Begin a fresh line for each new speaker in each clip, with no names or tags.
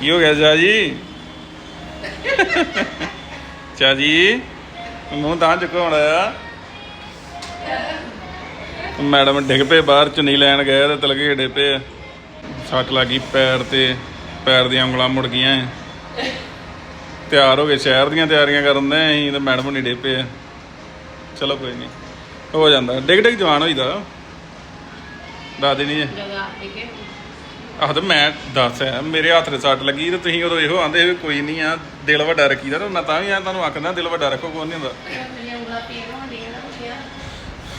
ਕੀ ਹੋ ਗਿਆ ਚਾਚਾ ਜੀ? ਚਾਚਾ ਜੀ? ਮੂੰਹ ਤਾਂ ਚੁਕਾਉਣਾ ਆ ਮੈਡਮ ਡਿੱਗ ਪਏ ਬਾਹਰ, ਚੁੰਨੀ ਲੈਣ ਗਏ ਤੇ ਤਲਕੇ ਡੇ ਪਏ ਸੱਟ ਲੱਗੀ ਪੈਰ ਤੇ, ਪੈਰ ਦੀਆਂ ਉਂਗਲਾਂ ਮੁੜ ਗਈਆਂ ਤਿਆਰ ਹੋ ਗਏ, ਸ਼ਹਿਰ ਦੀਆਂ ਤਿਆਰੀਆਂ ਕਰਨ ਦੇ, ਅਸੀਂ ਤੇ ਮੈਡਮ ਨਹੀਂ ਡੇ ਪਏ ਚਲੋ ਕੋਈ ਨਹੀਂ ਹੋ ਜਾਂਦਾ। ਡਿੱਗ ਡਿੱਗ ਜਵਾਨ ਹੋਈਦਾ ਦੱਸ ਦੇਣੀ ਹੈ ਆਹ ਤੇ ਮੈਂ ਦੱਸ ਮੇਰੇ ਹੱਥ ਤੇ ਸੱਟ ਲੱਗੀ ਤੇ ਤੁਸੀਂ ਉਦੋਂ ਇਹੋ ਆਂਦੇ ਕੋਈ ਨਹੀਂ ਆ, ਦਿਲ ਵੱਡਾ ਰੱਖੀਦਾ ਤੇ ਮੈਂ ਤਾਂ ਵੀ ਆ ਤੁਹਾਨੂੰ ਆਖਦਾ, ਦਿਲ ਵੱਡਾ ਰੱਖੋ, ਕੋਈ ਨਹੀਂ ਹੁੰਦਾ।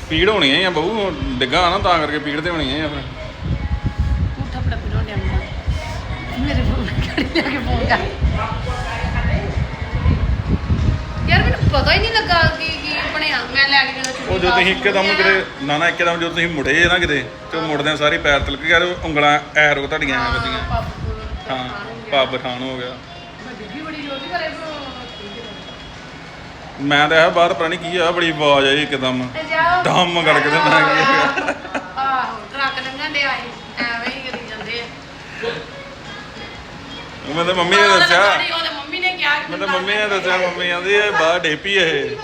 ਪੀੜ
ਹੋਣੀ ਆ ਬਹੂ ਡਿੱਗਾ ਨਾ, ਤਾਂ ਕਰਕੇ ਪੀੜ ਤੇ ਹੋਣੀ ਆ ਫਿਰ?
ਉੱਠਾ ਪੜਾ ਪੀੜ ਹੁੰਦੀਆਂ ਉਂਗਲਾਂ ਮੇਰੇ ਫੋਨ ਕਰੀ ਲੈ ਫੋਨ ਕਰ। ਯਾਰ, ਮੈਨੂੰ ਪਤਾ ਹੀ ਨਹੀਂ ਲੱਗਾ ਕਿ ਕੀ ਬਣਿਆ ਮੈਂ ਲੈ ਕੇ ਜਦੋਂ
ਉਹ ਜੋ ਤੁਸੀਂ ਇੱਕਦਮ ਕਿਤੇ ਨਾ ਨਾ ਇੱਕਦਮ ਜਦੋਂ ਤੁਸੀਂ ਮੁੜੇ ਨਾ ਕਿਤੇ ਤੇ ਉਹ ਮੁੜਦਿਆਂ ਸਾਰੀ ਪੈਰ ਤਿਲਕ ਗਿਆ ਤੇ ਉਂਗਲਾਂ ਐਰੋ ਤੁਹਾਡੀਆਂ ਐ ਵੱਡੀਆਂ ਹਾਂ ਪੱਬ ਖਾਨ ਹੋ ਗਿਆ।
ਬੜੀ ਜੋਤੀ ਕਰੇ ਬਰੋ
ਮੈਂ ਤਾਂ ਇਹ ਬਾਹਰ ਪਤਾ ਨਹੀਂ ਕੀ ਆ ਬੜੀ ਆਵਾਜ਼ ਆਈ ਇੱਕਦਮ।
ਤੇ ਜਾਓ।
ਡੰਮ ਕਰਕੇ ਤੇ ਕੀ।
ਆਹੋ ਟਰੱਕ ਲੰਘਣ ਦੇ ਆਏ ਐਵੇਂ ਹੀ ਕਰੀ ਜਾਂਦੇ ਆ।
ਮੈਂ ਤਾਂ ਮੰਮੀ ਨੇ ਦੱਸਿਆ।
ਉਹਦੇ ਉਹਦੇ ਮੰਮੀ ਨੇ ਕਿਹਾ ਕਿ
ਮੈਂ ਤਾਂ ਮੰਮੀ ਨੇ ਦੱਸਿਆ ਮੰਮੀ ਆਂਦੀ ਇਹ ਬਾਹਰ ਡੇਪੀ ਇਹ
ਤੇ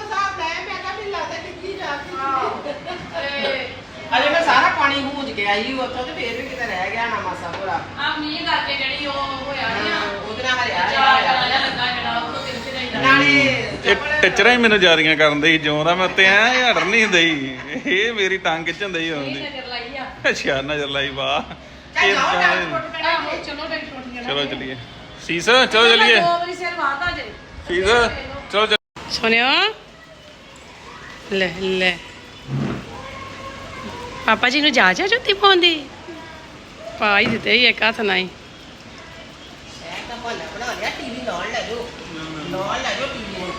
ਅਜੇ ਮੈਂ ਸਾਰਾ ਪਾਣੀ ਹੂੰਜ ਕੇ ਆਈ ਉੱਥੋਂ ਤੇ ਫੇਰ ਵੀ ਕਿਤੇ ਰਹਿ ਗਿਆ ਨਾ ਮਾਸਾ ਪੂਰਾ
ਆ ਮੀਂਹ ਕਰਕੇ ਜਿਹੜੀ ਉਹ ਹੋਇਆ ਨੀ
ਉਹਦੇ ਨਾਲ ਹਰਿਆ
ਚਾਰ
ਹਰਿਆ
ਜਿਹਾ ਲੱਗਾ ਜਿਹੜਾ ਉਹ ਤੋਂ ਤਿੰਨ ਤੇ
ਨਾਲੇ
ਇਹ ਟਿਚਰਾਂ ਹੀ ਮੈਨੂੰ ਜਾਰੀਆਂ ਕਰਨ ਦੇ ਜਿਉਂ ਦਾ ਮੈਂ ਉੱਤੇ ਐ ਹਟ ਨਹੀਂ ਦਈ। ਇਹ ਮੇਰੀ ਟੰਗ ਖਿੱਚਣ ਦਈ ਹੁੰਦੀ
ਨਜ਼ਰ ਲਾਈ ਆ।
ਅੱਛਾ ਨਜ਼ਰ ਲਾਈ ਵਾਹ।
ਚੱਲ
ਇਹ
ਜਾਓ
ਤਾਂ-
ਡਾਕਟਰ ਕੋਲ
ਆਹੋ ਚਲੋ ਡਾਕਟਰ ਕੋਲ ਜਾਣਾ
ਚਲੋ ਚਲੀਏ। ਸੀਸ ਚਲੋ ਚਲੀਏ।
ਦੋ ਵਾਰੀ ਸਿਰ ਵਾਤਾ ਜੇ।
ਸੀਸ ਚਲੋ ਚੱਲ-
ਸੁਣਿਓ ਲੈ ਲੈ। ਪਾਪਾ ਜੀ ਨੂੰ ਜਾ ਜਾ ਜੁੱਤੀ ਪਾਉਂਦੀ ਪਾ ਹੀ ਦਿੱਤੇ ਇੱਕ ਹੱਥ ਨਾਲ ਹੀ।
ਮੈਂ ਤਾਂ ਬਹਾਨਾ ਬਣਾ ਲਿਆ ਟੀਵੀ ਲਾਉਣ ਲੈ ਜਾਓ। ਲਾਉਣ ਲੈ ਜਾਓ ਟੀਵੀ। ਨੂੰ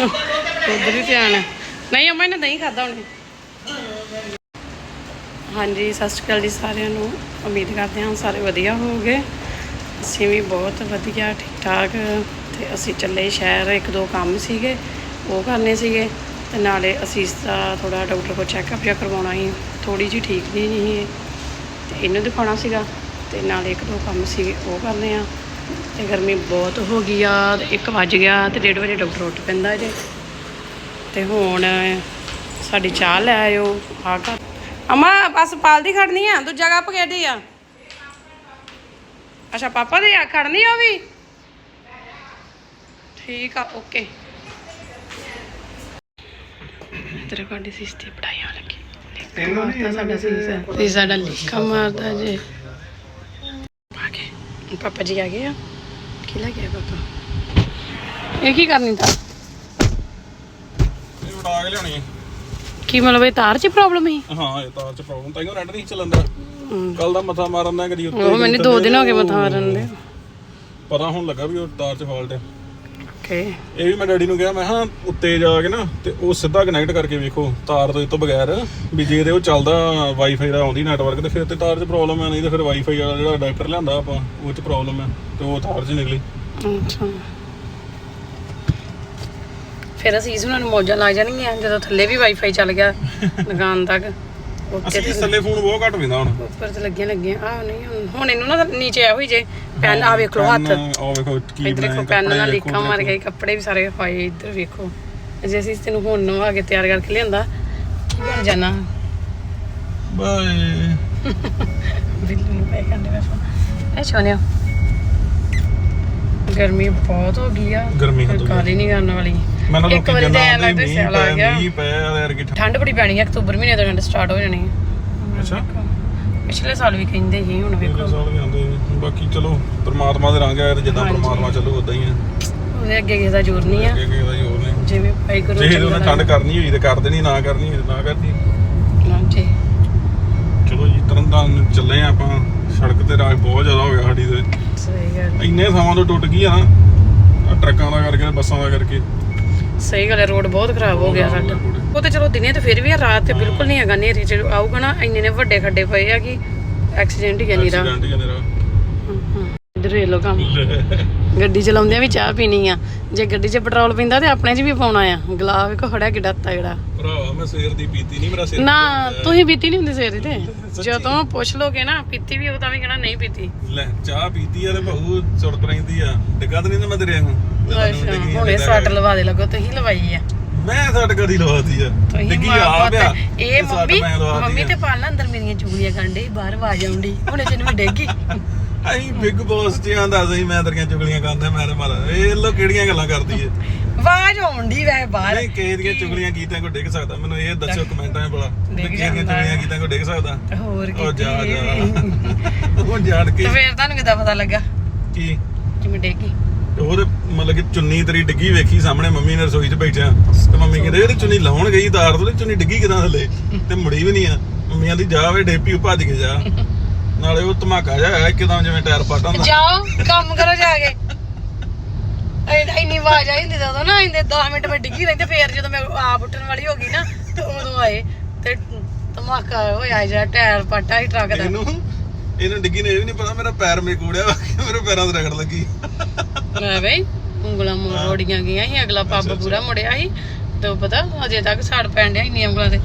ਉਧਰ ਹੀ ਧਿਆਨ। ਹੈ। ਨਹੀਂ ਅਮਾ ਨੇ ਨਹੀਂ ਖਾਦਾ ਉਹਨੇ ਹਾਂਜੀ ਸਤਿ ਸ਼੍ਰੀ ਅਕਾਲ ਜੀ ਸਾਰਿਆਂ ਨੂੰ। ਉਮੀਦ ਕਰਦੇ ਹਾਂ ਸਾਰੇ ਵਧੀਆ ਹੋਵੋਗੇ। ਅਸੀਂ ਵੀ ਬਹੁਤ ਵਧੀਆ ਠੀਕ ਠਾਕ ਤੇ ਅਸੀਂ ਚੱਲੇ ਸ਼ਹਿਰ, ਇੱਕ ਦੋ ਕੰਮ ਸੀਗੇ, ਉਹ ਕਰਨੇ ਸੀਗੇ, ਤੇ ਨਾਲੇ ਅਸੀਂ ਇਸ ਦਾ ਥੋੜਾ ਡਾਕਟਰ ਕੋਲ ਚੈੱਕਅਪ ਜਿਹਾ ਕਰਵਾਉਣਾ ਸੀ ਥੋੜੀ ਜਿਹੀ ਠੀਕ ਨਹੀਂ ਸੀ ਤੇ ਇਹਨੂੰ ਦਿਖਾਉਣਾ ਸੀਗਾ, ਤੇ ਨਾਲੇ ਇੱਕ ਦੋ ਕੰਮ ਸੀਗੇ ਉਹ ਕਰਨੇ ਆ, ਤੇ ਗਰਮੀ ਬਹੁਤ ਹੋ ਗਈ ਆ, ਤੇ 1 ਵੱਜ ਗਿਆ, ਤੇ 1:30 ਵਜੇ ਡਾਕਟਰ ਉੱਠ ਪੈਂਦਾ ਜੇ, ਤੇ ਹੁਣ ਸਾਡੀ ਚਾਹ ਲੈ ਆਇਓ, ਆ ਕਰ ਅਮਾ, ਬਸ ਪਾਲਦੀ ਖੜਨੀ ਆ, ਦੂਜਾ ਕੱਪ ਕਿਹੜੀ ਆ? ਅੱਛਾ, ਪਾਪਾ ਦੀ ਆ, ਖੜਨੀ ਉਹ ਵੀ? ਠੀਕ ਆ ਓਕੇ। ਤੇਰੇ ਕੋਲ ਸਿਸਟੇ ਪੜਾਈਆਂ ਲੱਗੀ ਤੈਨੂੰ ਨਹੀਂ ਸਾਡਾ ਸੀਸਾ ਸੀ ਸਾਡਾ ਲਿਖਾ ਮਾਰਦਾ ਜੇ। ਆ ਗਏ। ਪਾਪਾ ਜੀ ਆ ਗਏ ਆ। ਕੀ ਲੈ ਗਏ ਪਾਪਾ? ਇਹ ਕੀ ਕਰਨੀ ਤਾਂ?
ਇਹ ਉਡਾ ਕੇ ਲਿਆਉਣੀ ਹੈ।
ਕੀ ਮਤਲਬ ਇਹ ਤਾਰ 'ਚ ਪ੍ਰੋਬਲਮ ਹੈ
ਹਾਂ ਇਹ ਤਾਰ ਚ ਪ੍ਰੋਬਲਮ ਤਾਂ ਇਹਨੂੰ ਰੈਡ ਨਹੀਂ ਚੱਲਦਾ ਕੱਲ ਦਾ ਮੱਥਾ ਮਾਰਨ ਦਾ ਕਦੀ ਉੱਤੇ
ਉਹ ਮੈਨੂੰ
ਕਦੀ
ਦੋ
ਥੱਲੇ,
ਦਿਨ ਹੋ ਗਏ ਮਥਾ ਮਾਰਨ ਦੇ।
ਪਤਾ ਹੁਣ ਲੱਗਾ ਵੀ ਉਹ ਤਾਰ ਚ ਫਾਲਟ ਹੈ
ਓਕੇ
ਇਹ ਵੀ ਮੈਂ ਡੈਡੀ ਨੂੰ ਕਿਹਾ ਮੈਂ ਹਾਂ ਉੱਤੇ ਜਾ ਕੇ ਨਾ ਤੇ ਉਹ ਸਿੱਧਾ ਕਨੈਕਟ ਕਰਕੇ ਵੇਖੋ ਤਾਰ ਤੋਂ ਤੋਂ ਬਗੈਰ ਵੀ ਜੇ ਤੇ ਉਹ ਚੱਲਦਾ ਵਾਈਫਾਈ ਦਾ ਆਉਂਦੀ ਨੈਟਵਰਕ ਤੇ ਫਿਰ ਤੇ ਤਾਰ 'ਚ ਪ੍ਰੋਬਲਮ ਹੈ ਨਹੀਂ ਤੇ ਫਿਰ ਵਾਈਫਾਈ ਵਾਲਾ ਜਿਹੜਾ ਅਡਾਪਟਰ ਲਿਆਂਦਾ ਆਪਾਂ ਉਹ 'ਚ ਪ੍ਰੋਬਲਮ ਹੈ ਤੇ ਉਹ ਤਾਰ 'ਚ ਨਿਕਲੀ।
ਅੱਛਾ। ਫਿਰ ਅਸੀਂ ਇਸ ਨੂੰ ਮੌਜਾਂ ਲੱਗ ਜਾਣਗੀਆਂ ਜਦੋਂ ਥੱਲੇ ਵੀ ਵਾਈਫਾਈ ਚੱਲ ਗਿਆ ਦੁਕਾਨ ਤੱਕ।
ਅਸੀਂ
ਤੇ
ਥੱਲੇ ਫੋਨ ਬਹੁਤ ਘੱਟ ਪੈਂਦਾ ਹੁਣ।
ਉੱਪਰ ਤੇ ਲੱਗੀਆਂ ਲੱਗੀਆਂ ਆ ਨਹੀਂ ਹੁਣ- ਹੁਣ ਇਹਨੂੰ ਨਾ ਨੀਚੇ ਆ ਹੋਈ ਜੇ ਪੈਨ ਆ ਵੇਖ ਲਓ ਹੱਥ।
ਆ ਵੇਖੋ ਕੀ
ਇੱਧਰ ਦੇਖੋ
ਬਣਾਇਆ
ਪੈਨ ਨਾਲ
ਕੱਪੜੇ
ਲੀਕਾਂ ਮਾਰ ਗਏ ਕੱਪੜੇ ਵੀ ਸਾਰੇ ਹੋਏ ਇੱਧਰ ਵੇਖੋ। ਜੇ ਅਸੀਂ ਤੈਨੂੰ ਹੁਣ ਨਵਾ ਕੇ ਤਿਆਰ ਕਰਕੇ ਲਿਆਂਦਾ ਕੀ ਬਣ ਜਾਣਾ।
ਬਾਏ।
ਬਿੱਲੂ ਨੂੰ ਪੈ ਕਰਦੇ ਮੈਂ ਇਹ ਛੋਨਿਓ ਗਰਮੀ ਬਹੁਤ ਹੋ ਗਈ ਆ
ਗਰਮੀ ਹੱਦ ਗਈ।
ਕਾਲੀ ਨਹੀਂ ਕਰਨ ਵਾਲੀ।
ਮੈਨੂੰ
ਇੱਕ
ਲੋਕੀ
ਵਾਰੀ ਤਾਂ ਐਂ
ਕਹਿੰਦਾ
ਲੱਗਦਾ
ਮੀਂਹ
ਸਿਆਲ ਆ
ਪੈ
ਗਿਆ।
ਮੀਂਹ ਪੈ ਯਾਰ ਕਿ
ਠੰਡ। ਬੜੀ ਪੈਣੀ ਹੈ ਅਕਤੂਬਰ ਮਹੀਨੇ ਤੋਂ ਠੰਡ ਸਟਾਰਟ ਹੋ ਜਾਣੀ ਹੈ
ਅੱਛਾ।
ਪਿਛਲੇ ਸਾਲ ਵੀ ਕਹਿੰਦੇ ਸੀ ਹੁਣ ਵੇਖੋ।
ਸਾਲ ਵੀ ਆਉਂਦੇ ਨੇ। ਬਾਕੀ ਚਲੋ ਪ੍ਰਮਾਤਮਾ ਦੇ ਰੰਗ ਹੈ ਤੇ ਜਿੱਦਾਂ
ਹਾਂਜੀ।
ਪ੍ਰਮਾਤਮਾ ਚੱਲੂ ਉਦਾਂ ਹੀ ਹੈ
ਉਹਦੇ ਅੱਗੇ ਕਿਸੇ ਦਾ ਜ਼ੋਰ ਨਹੀਂ ਆ।
ਅੱਗੇ ਕਿਸੇ ਦਾ ਹੀ ਹੋਰ ਨੇ
ਜਿਵੇਂ ਭਾਈ ਗੁਰੂ
ਜੇ ਉਹਨੇ ਠੰਡ ਕਰਨੀ ਹੋਈ ਤੇ ਕਰ ਦੇਣੀ ਨਾ ਕਰਨੀ ਹੋਈ ਤੇ ਨਾ ਕਰਨੀ।
ਹਾਂਜੀ
ਚਲੋ ਜੀ ਤਰਨਤਾਰਨ ਚੱਲੇ ਆ ਆਪਾਂ। ਸੜਕ ਤੇ ਰਾਜ ਬਹੁਤ ਜ਼ਿਆਦਾ ਹੋ ਗਿਆ ਸਾਡੀ ਤੇ।
ਸਹੀ ਗੱਲ।
ਇੰਨੇ ਥਾਵਾਂ ਤੋਂ ਟੁੱਟ ਗਈ ਆ ਨਾ। ਆਹ ਟਰੱਕਾਂ ਦਾ ਕਰਕੇ ਤੇ ਬੱਸਾਂ ਦਾ ਕਰਕੇ।
ਸਹੀ ਗੱਲ ਹੈ ਰੋਡ ਬਹੁਤ ਖਰਾਬ ਹੋ ਗਿਆ ਸਾਡਾ। ਉਹ ਤੇ ਚਲੋ ਦਿਨੇ ਤੇ ਫਿਰ ਵੀ ਆ ਰਾਤ ਤੇ ਬਿਲਕੁਲ ਨਹੀਂ ਹੈਗਾ ਨੇਰੇ ਚ ਆਊਗਾ ਨਾ ਇੰਨੇ ਨੇ ਵੱਡੇ ਖੱਡੇ ਪਏ ਆ ਕਿ ਐਕਸੀਡੈਂਟ ਹੀ ਆ ਨੀਰਾ।
ਐਕਸੀਡੈਂਟ ਹੀ ਆ ਮੇਰਾ
ਇੱਧਰ ਲਓ ਕੰਮ। ਗੱਡੀ ਚਲਾਉਂਦਿਆਂ ਵੀ ਚਾਹ ਪੀਣੀ ਆ। ਜੇ ਗੱਡੀ 'ਚ ਪੈਟਰੋਲ ਪੈਂਦਾ ਤੇ ਆਪਣੇ 'ਚ ਵੀ ਪਾਉਣਾ ਆ। ਗਲਾਸ ਵੇਖੋ ਖੜਾ ਕਿੱਡਾ ਤਗੜਾ।
ਭਰਾਵਾ ਮੈਂ ਸਵੇਰ ਦੀ ਪੀਤੀ ਨਹੀਂ ਮੇਰਾ ਸਿਰ
ਨਾ ਤੁਸੀਂ ਪੀਤੀ ਨਹੀਂ ਹੁੰਦੀ ਸਵੇਰੇ ਤੇ? ਜਦੋਂ ਪੁੱਛ ਲੋਗੇ ਨਾ ਪੀਤੀ ਵੀ ਉਹ ਤਾਂ ਵੀ ਕਹਿਣਾ ਨਹੀਂ ਪੀਤੀ।
ਲੈ ਚਾਹ ਪੀਤੀ ਆ ਤੇ ਬਹੂ ਸੁਰਤ ਰਹਿੰਦੀ ਆ। ਡਿੱਗਾ ਤਾਂ ਨਹੀਂ ਨਾ ਮੈਂ ਤੇਰੇ ਨੂੰ
ਅੱਛਾ ਹੁਣੇ ਸੱਟ ਲਵਾ ਦੇ ਲੱਗੋ ਤੁਸੀਂ ਲਵਾਈ ਆ।
ਮੈਂ ਸੱਟ ਕਦੀ ਲਵਾਤੀ ਆ। ਡਿੱਗੀ
ਮਾਂ
ਆ। ਪਿਆ
ਇਹ ਮੰਮੀ
ਮੈਂ
ਮੰਮੀ। ਤੇ ਪਾਲਣਾ ਅੰਦਰ ਮੇਰੀਆਂ ਚੁਗਲੀਆਂ ਗੰਡੇ ਬਾਹਰ ਆਵਾਜ਼ ਆਉਂਦੀ। ਹੁਣੇ ਤੈਨੂੰ ਵੀ ਡੇਗੀ
ਅਸੀਂ ਬਿਗ ਬੌਸ ਚ ਆਂਦਾ ਸੀ ਮੈਂ ਤੇਰੀਆਂ ਚੁਗਲੀਆਂ ਕਰਦਾ ਮੈਂ ਤੇ ਮਾਰਾ। ਇਹ ਲੋ ਕਿਹੜੀਆਂ ਗੱਲਾਂ ਕਰਦੀ ਏ?
ਆਵਾਜ਼ ਆਉਂਦੀ ਵੈ ਬਾਹਰ।
ਨਹੀਂ ਕਿਸੇ ਦੀਆਂ ਚੁਗਲੀਆਂ ਕੀਤਿਆਂ ਕੋ ਡਿੱਗ ਸਕਦਾ। ਮੈਨੂੰ ਇਹ ਦੱਸਿਓ ਕਮੈਂਟਾਂ 'ਚ
ਡਿੱਗ
ਕਿਸੇ ਦੀਆਂ ਚੁਗਲੀਆਂ ਕੀਤਿਆਂ ਕੋ ਡਿੱਗ ਸਕਦਾ?
ਹੋਰ ਕੀ
ਉਹ ਜਾ ਜਾ। ਉਹ ਜਾੜ ਕੇ
ਤੇ ਫੇਰ ਤੁਹਾਨੂੰ ਕਿਦਾਂ ਪਤਾ ਲੱਗਾ?
ਕੀ?
ਕਿ ਮੈਂ ਡੇਗੀ
ਉਹਦੇ ਮਤਲਬ ਕਿ ਚੁੰਨੀ ਤੇਰੀ ਡਿੱਗੀ ਵੇਖੀ ਸਾਹਮਣੇ ਮੰਮੀ ਨੇ ਰਸੋਈ 'ਚ ਬੈਠਿਆ। ਤੇ ਮੰਮੀ ਕਹਿੰਦੇ ਇਹਦੀ ਚੁੰਨੀ ਲਾਉਣ ਗਈ ਤਾਰ ਤੋਂ ਚੁੰਨੀ ਡਿੱਗੀ ਕਿਦਾਂ ਥੱਲੇ ਤੇ ਮੁੜੀ ਵੀ ਨਹੀਂ ਆ। ਮੰਮੀ ਆਂਦੀ ਜਾ ਵੇ ਡੇਪੀ ਭੱਜ ਕੇ ਜਾ। ਨਾਲੇ ਉਹ ਧਮਾਕਾ ਜਿਹਾ ਆਇਆ ਇੱਕਦਮ ਜਿਵੇਂ ਟਾਇਰ ਫਟ ਹੁੰਦਾ।
ਜਾਓ ਕੰਮ ਕਰੋ ਜਾ ਕੇ। ਇੰਨੀ ਆਵਾਜ਼ ਆਈ ਹੁੰਦੀ ਜਦੋਂ ਨਾ ਇੰਦੇ 10 ਮਿੰਟ ਮੈਂ ਡਿੱਗੀ ਰਹਿੰਦੇ ਫੇਰ ਜਦੋਂ ਮੈਂ ਆਪ ਉੱਠਣ ਵਾਲੀ ਹੋ ਗਈ ਨਾ ਤੇ ਉਦੋਂ ਆਏ। ਤੇ ਧਮਾਕਾ ਹੋਇਆ ਜਿਹੜਾ ਟਾਇਰ ਪਟਾ ਹੀ ਟਰੱਕ ਦਾ।
ਇਹਨੂੰ ਇਹਨੂੰ ਡਿੱਗੀ ਨੇ ਇਹ ਵੀ ਨਹੀਂ ਪਤਾ ਮੇਰਾ ਪੈਰ ਮੇਕੂੜਿਆ ਮੇਰੇ ਪੈਰਾਂ ਤੇ ਰਗੜ ਲੱਗੀ।
ਮੈਂ ਬਈ ਉਂਗਲਾਂ ਮੋੜੀਆਂ ਗਈਆਂ ਸੀ ਅਗਲਾ ਪੱਬ ਪੂਰਾ ਮੁੜਿਆ ਸੀ ਤੇ ਪਤਾ ਅਜੇ ਤੱਕ ਸੜ ਪੈਣ ਡਿਆ ਇੰਨੀਆਂ ਉਂਗਲਾਂ ਤੇ।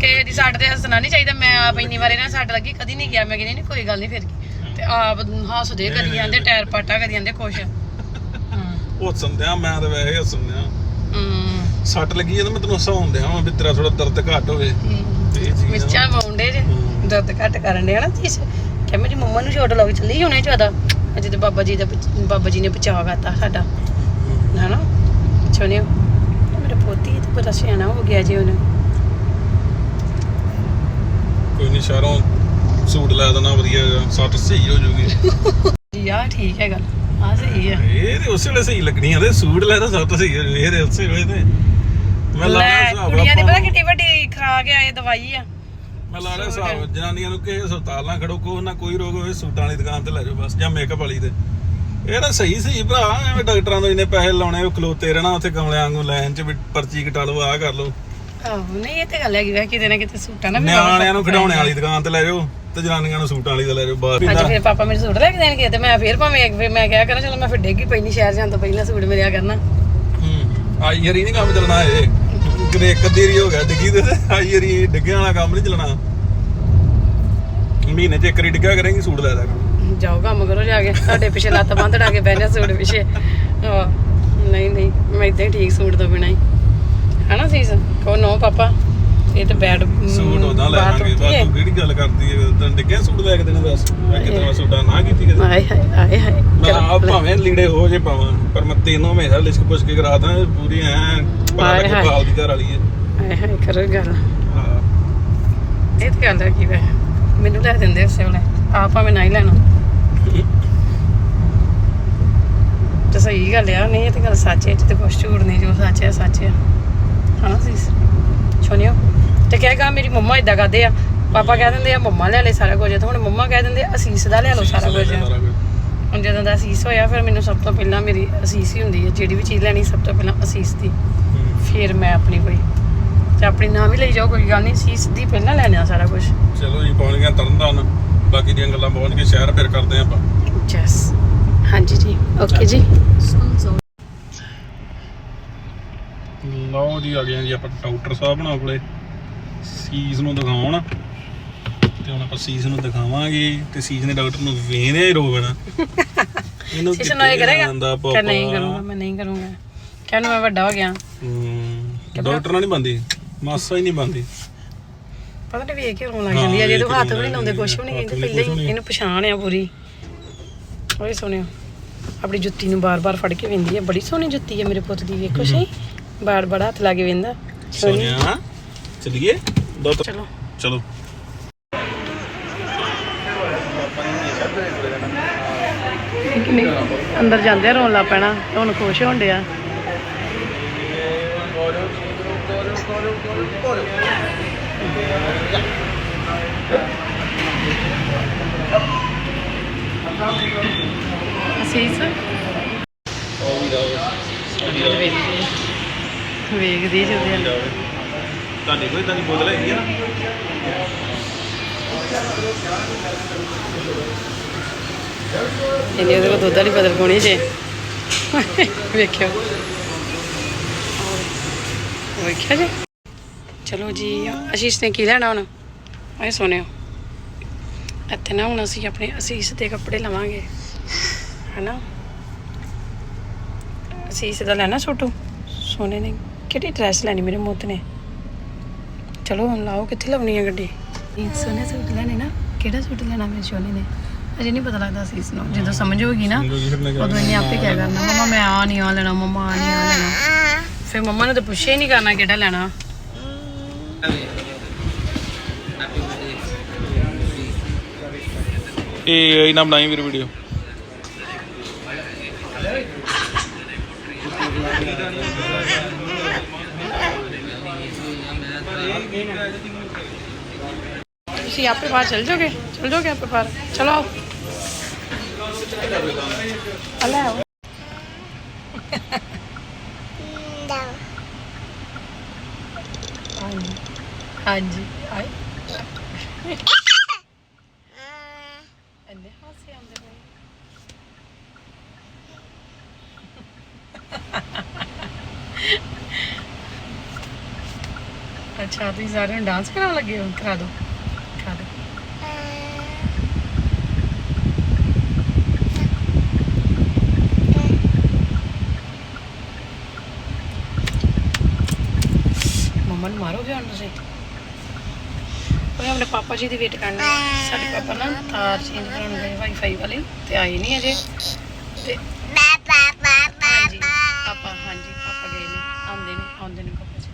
ਕਿਸੇ ਦੀ ਸੱਟ ਤੇ ਹੱਸਣਾ ਨਹੀਂ ਚਾਹੀਦਾ ਮੈਂ ਆਪ ਇੰਨੀ ਵਾਰੀ ਨਾ ਸੱਟ ਲੱਗੀ ਕਦੀ ਨਹੀਂ ਗਿਆ ਮੈਂ ਕਹਿੰਦੀ ਨਹੀਂ ਕੋਈ ਗੱਲ ਨਹੀਂ ਫਿਰ ਕੀ। ਤੇ ਆਪ ਹੱਸਦੇ ਕਦੀ ਜਾਂਦੇ ਟਾਇਰ ਪਾਟਾ ਕਦੀ ਜਾਂਦੇ ਖੁਸ਼
ਉਹ ਸੰਦਿਆ ਮੈਂ ਤਾਂ ਵੈਸੇ ਹੱਸਣਿਆ
ਹਮ,
ਸੱਟ ਲੱਗੀ ਜਦੋਂ ਮੈਂ ਤੈਨੂੰ ਹਸਾਉਂਦਿਆ ਵਾਂ ਵੀ ਤੇਰਾ ਥੋੜਾ ਦਰਦ ਘੱਟ ਹੋਵੇ।
ਹਮ।
ਤੇ ਇਹ ਚੀਜ਼
ਮਿਰਚਾਂ ਪਾਉਂਦੇ ਜੇ। ਦਰਦ ਘੱਟ ਕਰਨ ਦੇ ਹਨਾ ਚੀਜ਼ ਕਿ ਮੇਰੀ ਮੰਮਾ ਨੂੰ ਛੋਟ ਲੱਗ ਚੱਲੀ ਹੁਣੇ ਜ਼ਿਆਦਾ। ਅਜੇ ਤੇ ਬਾਬਾ ਜੀ ਦਾ ਬਚ- ਬਾਬਾ ਜੀ ਨੇ ਬਚਾਅ ਕਰਤਾ ਸਾਡਾ ਹਨਾ? ਸੁਣਿਓ ਮੇਰਾ ਪੋਤੀ ਤੇ ਬੜਾ ਸਿਆਣਾ ਹੋ ਗਿਆ ਜੀ ਉਹਨੇ।
ਕੋਈ ਨਹੀਂ ਸ਼ਹਿਰੋਂ ਸੂਟ ਲੈ ਦੇਣਾ ਵਧੀਆ ਸੱਟ ਸਹੀ ਹੋ ਜਾਊਗੀ
ਜੀ ਆ ਠੀਕ ਹੈ ਗੱਲ ਆ ਸਹੀ ਹੈ।
ਇਹ ਤੇ ਉਸੇ ਵੇਲੇ ਸਹੀ ਲੱਗਣੀ ਆ ਤੇ ਸੂਟ ਲੈ ਤਾਂ ਸੱਟ ਸਹੀ ਹੋ ਜਾਊ ਇਹ ਉਸੇ ਵੇਲੇ ਤੇ। ਮੈਂ ਲਾ
ਕੁੜੀਆਂ ਦੀ ਪਤਾ ਕਿੱਡੀ ਵੱਡੀ ਖਾ ਕੇ ਆਏ ਦਵਾਈ ਆ।
ਮੈਂ ਲਾ ਰਿਹਾ ਹਿਸਾਬ ਜਨਾਨੀਆਂ ਨੂੰ ਕਿਸੇ ਹਸਪਤਾਲ ਨਾਲ ਖੜੋ ਕੋਈ ਨਾ ਕੋਈ ਰੋਗ ਹੋਵੇ ਸੂਟਾਂ ਵਾਲੀ ਦੁਕਾਨ ਤੇ ਲੈ ਜਾਓ ਬਸ ਜਾਂ ਮੇਕਅਪ ਵਾਲੀ ਤੇ। ਇਹ ਤਾਂ ਸਹੀ ਸਹੀ ਭਰਾ ਐਵੇਂ ਡਾਕਟਰਾਂ ਤੋਂ ਇੰਨੇ ਪੈਸੇ ਲਾਉਣੇ ਉਹ ਖਲੋਤੇ ਰਹਿਣਾ ਉੱਥੇ ਕਮਲਿਆਂ ਵਾਂਗੂ ਲਾਈਨ 'ਚ ਵੀ ਪਰਚੀ ਕਟਾ ਲਓ ਆਹ ਕਰ ਲਓ।
ਆਹੋ ਨਹੀਂ ਇਹ ਤੇ ਗੱਲ ਹੈਗੀ ਵਾ ਕਿਤੇ ਨਾ ਕਿਤੇ ਸੂਟਾਂ ਨਾ
ਨਿਆਣਿਆਂ ਨੂੰ ਖਿਡੌਣੇ ਵਾਲੀ ਦੁਕਾਨ ਤੇ ਲੈ ਜਾਓ ਤੇ ਜਨਾਨੀਆਂ ਨੂੰ ਸੂਟਾਂ ਵਾਲੀ ਤੇ ਲੈ ਜਾਓ ਬਾਹਰ
ਅੱਜ ਫਿਰ ਪਾਪਾ ਮੇਰੇ ਸੂਟ ਲੈ ਕੇ ਦੇਣਗੇ ਤੇ ਮੈਂ ਫੇਰ ਭਾਵੇਂ ਫਿਰ ਮੈਂ ਕਿਹਾ ਕਰਾਂ ਚਲੋ ਮੈਂ ਫਿਰ ਡੇਗੀ ਨਹੀਂ ਸ਼ਹਿਰ ਜਾਣ ਤੋਂ ਪਹਿਲਾਂ ਸੂਟ ਮਿਲਿਆ ਕਰਨਾ।
ਹੂੰ ਆਈ ਹਰੀ ਨਹੀਂ ਕੰਮ ਚੱਲਣਾ ਇਹ। ਕਿਤੇ ਇੱਕ ਦੇਰੀ ਹੋ ਗਿਆ ਡਿੱਗੀ ਤੇ ਆਈ ਹਰੀ ਡਿੱਗਿਆ ਵਾਲਾ ਕੰਮ ਨਹੀਂ ਚੱਲਣਾ। ਮਹੀਨੇ ਚ ਇੱਕ ਵਾਰੀ ਡਿੱਗਿਆ ਕਰੇਂਗੀ ਸੂਟ ਲੈ ਕਰੋ
ਜਾਓ ਕੰਮ ਕਰੋ ਜਾ ਕੇ। ਤੁਹਾਡੇ ਪਿੱਛੇ ਲੱਤ ਢਾ ਕੇ ਬਹਿਣਾ ਸੂਟ ਪਿੱਛੇ। ਨਹੀਂ ਨਹੀਂ ਮੈਂ ਇਦਾਂ ਹੀ ਠੀਕ ਸੂਟ ਤੋਂ ਬਿਨਾਂ ਹੀ। ਹਨਾ ਸੀਸ? ਕੋ ਨੋ ਪਾਪਾ ਇਹ ਤੇ ਬੈਡ
ਸੂਟ ਉਦਾਂ ਲੈ ਲਾਂਗੇ। ਬਸ ਤੂੰ ਕਿਹੜੀ ਗੱਲ ਕਰਦੀ ਹੈ? ਤਾਂ ਡਿੱਗਿਆ ਸੂਟ ਲੈ ਕੇ ਦੇਣਾ ਦੱਸ। ਮੈਂ ਕਿਤੇ ਸੂਟਾਂ ਨਾ ਕੀਤੀ ਕਦੇ।
ਹਾਏ ਹਾਏ ਹਾਏ ਹਾਏ
ਮੈਂ ਆਪ ਭਾਵੇਂ ਲੀੜੇ ਹੋ ਜੇ ਪਾਵਾਂ ਪਰ ਮੈਂ ਤੈਨੂੰ ਹਮੇਸ਼ਾ ਲਿਸ਼ਕ ਪੁੱਛ ਕੇ ਕਰਾਦਾ ਪੂਰੀ ਐ ਪਤਾ
ਹਾਏ
ਲੱਗੇ
ਹਾਏ।
ਪਾਲ ਦੀ ਘਰ ਵਾਲੀ ਹੈ।
ਹਾਏ ਹਾਏ ਕਰੋ ਗੱਲ।
ਹਾਂ।
ਇਹ ਤੇ ਗੱਲ ਕੀ ਵੇ। ਮੈਨੂੰ ਲੈ ਦਿੰਦੇ ਉਸੇ ਵੇਲੇ ਆਪ ਭਾਵੇਂ ਨਾ ਹੀ ਲੈਣਾ। ਤੇ ਸਹੀ ਗੱਲ ਆ ਨਹੀਂ ਇਹ ਤੇ ਗੱਲ ਸੱਚ ਹੈ ਇਹ 'ਚ ਤੇ ਕੁਛ ਝੂਠ ਨਹੀਂ ਜੋ ਸੱਚ ਹੈ ਸੱਚ ਹੈ। ਹਾਂ ਸੀ ਸੁਣਿਓ। ਤੇ ਕਹੇਗਾ ਮੇਰੀ ਮੰਮਾ ਇਦਾਂ ਕਰਦੇ ਆ। ਪਾਪਾ ਕਹਿ ਦਿੰਦੇ ਆ ਮੰਮਾ ਲੈ ਲੈ ਸਾਰਾ ਕੁਝ। ਤੇ ਹੁਣ ਮੰਮਾ ਕਹਿ ਦਿੰਦੇ ਆ ਅਸੀਸ ਦਾ ਲੈ ਲਓ ਸਾਰਾ ਕੁਝ।
ਸਾਰਾ ਕੁਝ।
ਹੁਣ ਜਦੋਂ ਦਾ ਅਸੀਸ ਹੋਇਆ ਫਿਰ ਮੈਨੂੰ ਸਭ ਤੋਂ ਪਹਿਲਾਂ ਮੇਰੀ ਅਸੀਸ ਹੀ ਹੁੰਦੀ ਹੈ। ਜਿਹੜੀ ਵੀ ਚੀਜ਼ ਲੈਣੀ ਸਭ ਤੋਂ ਪਹਿਲਾਂ ਅਸੀਸ ਦੀ। ਫਿਰ ਮੈਂ ਆਪਣੀ ਕੋਈ ਤੇ ਆਪਣੀ ਨਾਮ ਵੀ ਲਈ ਜਾਓ ਕੋਈ ਗੱਲ ਨਹੀਂ ਅਸੀਸ ਦੀ ਪਹਿਲਾਂ ਲੈਣਾ ਸਾਰਾ ਕੁਝ
ਚਲੋ ਜੀ ਪਹੁੰਚ ਗਿਆ ਤਰਨਤਾਰਨ ਬਾਕੀ ਦੀਆਂ ਗੱਲਾਂ ਪਹੁੰਚ ਕੇ ਸ਼ਹਿਰ ਫਿਰ ਕਰਦੇ ਆਪਾਂ।
ਜੈਸ ਹਾਂਜੀ ਜੀ ਓਕੇ ਜੀ।
ਲਓ ਜੀ ਆ ਗਏ ਜੀ ਆਪਾਂ ਡਾਕਟਰ ਸਾਹਿਬ ਨਾਲ ਕੋਲੇ। ਸੀਜ਼ ਨੂੰ ਦਿਖਾਉਣ। ਤੇ ਹੁਣ ਆਪਾਂ ਸੀਜ਼ ਨੂੰ ਦਿਖਾਵਾਂਗੇ ਤੇ ਸੀਜ਼ ਨੇ ਡਾਕਟਰ ਨੂੰ ਵੇਨੇ ਰੋਵਣਾ ਇਹਨੂੰ
ਸੀਸ ਨੂੰ ਇਹ ਕਰੇਗਾ? ਨਹੀਂ ਕਰੂੰਗਾ ਮੈਂ ਨਹੀਂ ਕਰੂੰਗਾ। ਕਹਿੰਦਾ ਮੈਂ ਵੱਡਾ ਹੋ ਗਿਆ।
ਡਾਕਟਰ ਨਾਲ ਨਹੀਂ ਬੰਦੀ ਮਾਸਾ ਹੀ ਨਹੀਂ ਬੰਦੀ
ਪਤਾ ਨਹੀਂ ਵੇਖ ਕੇ ਰੋਣ ਲੱਗ ਜਾਂਦੀ ਹੈ ਜੇ ਤੂੰ
ਵੇਖ ਕੇ
ਹੱਥ ਵੀ ਨਹੀਂ ਲਾਉਂਦੇ ਕੁਛ ਵੀ ਨਹੀਂ
ਵੀ
ਪਹਿਲਾਂ ਹੀ। ਇਹਨੂੰ ਪਛਾਣ ਆ ਪੂਰੀ। ਓਏ ਸੁਣਿਓ ਆਪਣੀ ਜੁੱਤੀ ਨੂੰ ਬਾਰ-ਬਾਰ ਫੜ ਕੇ ਵੇਂਦੀ ਹੈ ਬੜੀ ਸੋਹਣੀ ਜੁੱਤੀ ਹੈ ਮੇਰੇ ਪੁੱਤ ਦੀ ਵੇਖੋ ਸਹੀ। ਬਾਰ-ਬਾਰ ਹੱਥ ਲਾ ਕੇ ਵੇਂਦਾ
ਸੋਨਿਆ ਚਲਿਏ। ਦੋ
ਚਲੋ।
ਚਲੋ।
ਅੰਦਰ ਜਾਂਦੇ ਆ ਰੋਣ ਲੱਗ ਪੈਣਾ ਹੁਣ ਖੁਸ਼ ਹੋਣ ਡਿਆ। ਅਸੀਸ ਵੇਖਦੀ ਜਲਦੀ
ਤੁਹਾਡੀ ਕੋਈ ਤਾਂ ਬੋਤਲ ਹੈਗੀ ਆ ਨਾ?
ਇਹਨੇ ਉਹਦੇ ਕੋਲ ਦੁੱਧ ਵਾਲੀ ਬਦਲ ਕੋਣੀ ਜੇ। ਵੇਖਿਓ। ਵੇਖਿਆ ਜੀ? ਚਲੋ ਜੀ ਅਸ਼ੀਸ਼ ਨੇ ਕੀ ਲੈਣਾ ਹੁਣ? ਆਏ ਸੋਨਿਓ ਇੱਥੇ ਨਾ ਹੁਣ ਅਸੀਂ ਆਪਣੇ ਅਸੀਸ ਦੇ ਕੱਪੜੇ ਲਵਾਂਗੇ। ਹਨਾ? ਅਸੀਸ ਦਾ ਲੈਣਾ ਛੋਟੂ? ਸੋਨੇ ਨੇ। ਕਿਹੜੀ ਡਰੈਸ ਲੈਣੀ ਮੇਰੇ ਮੁੱਤ ਨੇ? ਚਲੋ ਹੁਣ ਲਾਓ ਕਿੱਥੇ ਲਾਉਣੀ ਹੈ ਗੱਡੀ? ਇਹ ਸੋਨੇ ਸੂਟ ਲੈਣੇ ਨਾ। ਕਿਹੜਾ ਸੂਟ ਲੈਣਾ ਮੇਰੇ ਸੋਨੇ ਨੇ? ਅਜੇ ਨਹੀਂ ਪਤਾ ਲੱਗਦਾ ਅਸੀਸ ਨੂੰ। ਜਦੋਂ ਸਮਝ ਹੋਗੀ ਨਾ ਉਦੋਂ ਇਹਨੇ ਆਪੇ ਕਿਆ ਕਰਨਾ ਮਮਾ ਮੈਂ ਆ ਨਹੀਂ ਆ ਲੈਣਾ ਮਮਾ ਆ ਨਹੀਂ ਆ ਲੈਣਾ। ਫਿਰ ਮਮਾ ਨੇ ਤਾਂ ਪੁੱਛਿਆ ਹੀ ਨਹੀਂ ਕਰਨਾ ਕਿਹੜਾ ਲੈਣਾ।
ਇਹ ਇਹਨਾਂ ਬਣਾਈ ਵੀਰ ਵੀਡੀਓ
ਤੁਸੀਂ ਆਪੇ ਬਾਹਰ ਚਲ ਜਾਓਗੇ ਚਲ ਜਾਓਗੇ ਆਪੇ ਬਾਹਰ ਚਲੋ ਆਓ ਆ ਲੈ ਆਓ ਹਾਂਜੀ ਹਾਂਜੀ ਆਏ ਇੰਨੇ ਹਾਸੇ ਆਉਂਦੇ ਪਏ ਅੱਛਾ ਤੁਸੀਂ ਸਾਰੇ ਨੂੰ ਡਾਂਸ ਕਰਾਉਣ ਲੱਗੇ ਹੋ? ਕਰਾ ਦਿਓ ਕਰਾ ਦਿਓ ਮੰਮਾ ਨੂੰ ਮਾਰੋਗੇ ਹੁਣ ਤੁਸੀਂ? ਉਹ ਆਪਣੇ ਪਾਪਾ ਜੀ ਦੀ ਵੇਟ ਕਰਨੀ ਸਾਡੇ ਪਾਪਾ ਨਾ ਤਾਰ ਚੇਂਜ ਕਰਾਉਣ ਗਏ ਵਾਈਫਾਈ ਵਾਲੀ, ਤੇ ਆਏ ਨਹੀਂ ਅਜੇ। ਤੇ ਹਾਂਜੀ ਪਾਪਾ ਹਾਂਜੀ ਪਾਪਾ ਗਏ ਨੇ ਆਉਂਦੇ ਨੇ ਆਉਂਦੇ ਨੇ ਪਾਪਾ ਜੀ